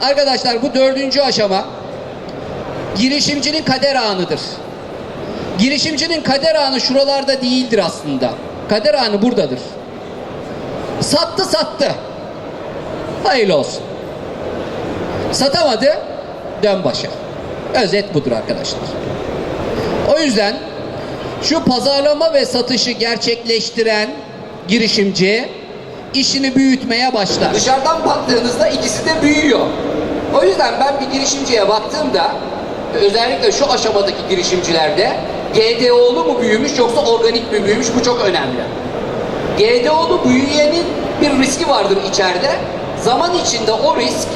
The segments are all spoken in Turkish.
Arkadaşlar bu dördüncü aşama girişimcinin kader anıdır. Girişimcinin kader anı şuralarda değildir aslında. Kader anı buradadır. Sattı sattı. Hayırlı olsun. Satamadı, dön başa. Özet budur arkadaşlar. O yüzden şu pazarlama ve satışı gerçekleştiren girişimci işini büyütmeye başlar. Dışarıdan baktığınızda ikisi de büyüyor. O yüzden ben bir girişimciye baktığımda özellikle şu aşamadaki girişimcilerde GDO'lu mu büyümüş yoksa organik mi büyümüş bu çok önemli. GDO'lu büyüyenin bir riski vardır içeride. Zaman içinde o risk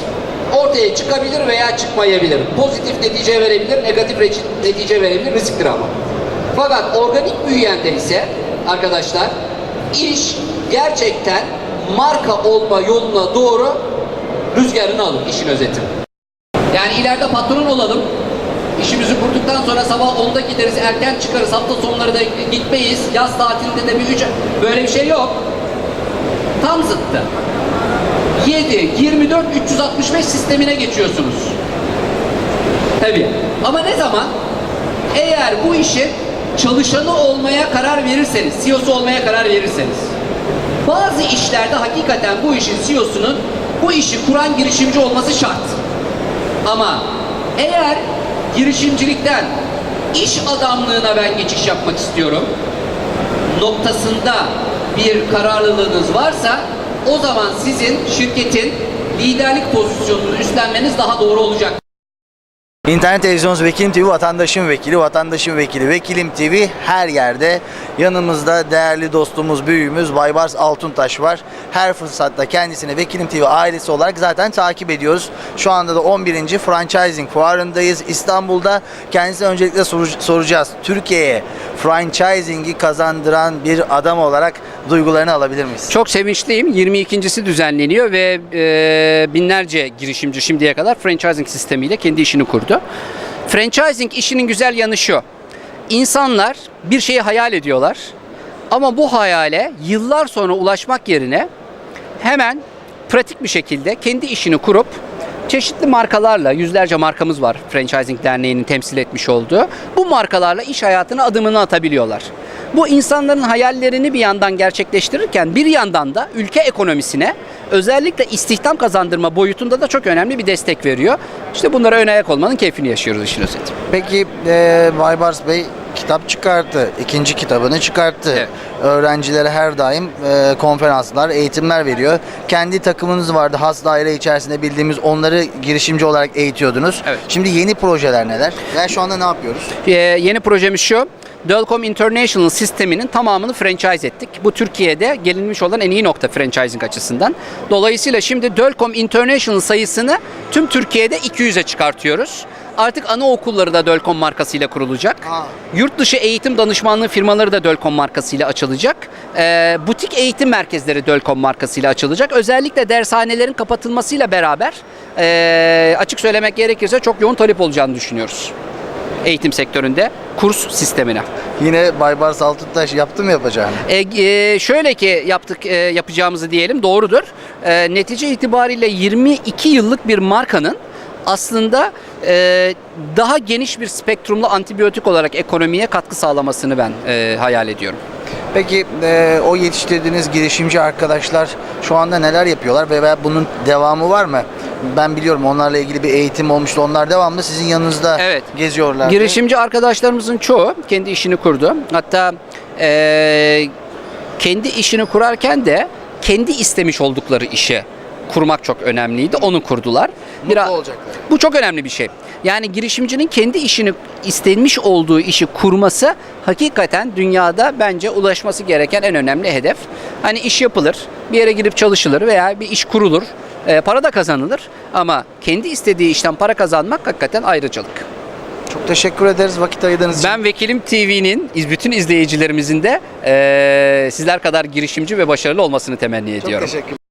ortaya çıkabilir veya çıkmayabilir. Pozitif netice verebilir, negatif netice verebilir, risktir ama. Fakat organik büyüyende ise arkadaşlar iş gerçekten marka olma yoluna doğru rüzgarını alır işin özeti. Yani ileride patron olalım. İşimizi kurduktan sonra sabah 10'da gideriz, erken çıkarız, hafta sonları da gitmeyiz, yaz tatilinde de bir üç... Böyle bir şey yok. Tam zıttı. 7, 24, 365 sistemine geçiyorsunuz. Tabii. Ama ne zaman? Eğer bu işin çalışanı olmaya karar verirseniz, CEO'su olmaya karar verirseniz. Bazı işlerde hakikaten bu işin CEO'sunun bu işi kuran girişimci olması şart. Ama eğer girişimcilikten iş adamlığına ben geçiş yapmak istiyorum noktasında bir kararlılığınız varsa o zaman sizin şirketin liderlik pozisyonunu üstlenmeniz daha doğru olacak. İnternet televizyonumuz Vekilim TV vatandaşın vekili, vatandaşın vekili Vekilim TV her yerde. Yanımızda değerli dostumuz, büyüğümüz Baybars Altuntaş var. Her fırsatta kendisini Vekilim TV ailesi olarak zaten takip ediyoruz. Şu anda da 11. Franchising fuarındayız İstanbul'da. Kendisine öncelikle soracağız. Türkiye'ye franchising'i kazandıran bir adam olarak duygularını alabilir miyiz? Çok sevinçliyim. 22.si düzenleniyor ve e, binlerce girişimci şimdiye kadar franchising sistemiyle kendi işini kurdu. Franchising işinin güzel yanı şu. İnsanlar bir şeyi hayal ediyorlar. Ama bu hayale yıllar sonra ulaşmak yerine hemen pratik bir şekilde kendi işini kurup çeşitli markalarla, yüzlerce markamız var Franchising Derneği'nin temsil etmiş olduğu. Bu markalarla iş hayatına adımını atabiliyorlar. Bu insanların hayallerini bir yandan gerçekleştirirken bir yandan da ülke ekonomisine özellikle istihdam kazandırma boyutunda da çok önemli bir destek veriyor. İşte bunlara ön ayak olmanın keyfini yaşıyoruz işin özeti. Peki e, Baybars Bey kitap çıkarttı. ikinci kitabını çıkarttı. Evet. Öğrencilere her daim e, konferanslar, eğitimler veriyor. Kendi takımınız vardı. Has daire içerisinde bildiğimiz onları girişimci olarak eğitiyordunuz. Evet. Şimdi yeni projeler neler? Ve şu anda ne yapıyoruz? Ee, yeni projemiz şu. Dölcom International sisteminin tamamını franchise ettik. Bu Türkiye'de gelinmiş olan en iyi nokta franchising açısından. Dolayısıyla şimdi Dölcom International sayısını tüm Türkiye'de 200'e çıkartıyoruz. Artık anaokulları da Dölcom markasıyla kurulacak. Aa. Yurt dışı eğitim danışmanlığı firmaları da Dölcom markasıyla açılacak. Ee, butik eğitim merkezleri Dölcom markasıyla açılacak. Özellikle dershanelerin kapatılmasıyla beraber ee, açık söylemek gerekirse çok yoğun talep olacağını düşünüyoruz eğitim sektöründe kurs sistemine. Yine Baybars Altuntaş yaptı mı yapacağını? E, e, şöyle ki yaptık e, yapacağımızı diyelim doğrudur. E, netice itibariyle 22 yıllık bir markanın aslında e, daha geniş bir spektrumlu antibiyotik olarak ekonomiye katkı sağlamasını ben e, hayal ediyorum. Peki e, o yetiştirdiğiniz girişimci arkadaşlar şu anda neler yapıyorlar ve veya bunun devamı var mı? Ben biliyorum onlarla ilgili bir eğitim olmuştu. Onlar devamlı sizin yanınızda Evet. geziyorlar. Girişimci arkadaşlarımızın çoğu kendi işini kurdu. Hatta e, kendi işini kurarken de kendi istemiş oldukları işe kurmak çok önemliydi. Onu kurdular. Olacaklar. Bu çok önemli bir şey. Yani girişimcinin kendi işini istenmiş olduğu işi kurması hakikaten dünyada bence ulaşması gereken en önemli hedef. Hani iş yapılır, bir yere girip çalışılır veya bir iş kurulur, e, para da kazanılır ama kendi istediği işten para kazanmak hakikaten ayrıcalık. Çok teşekkür ederiz vakit ayırdığınız için. Ben Vekilim TV'nin bütün izleyicilerimizin de e, sizler kadar girişimci ve başarılı olmasını temenni Çok ediyorum. teşekkür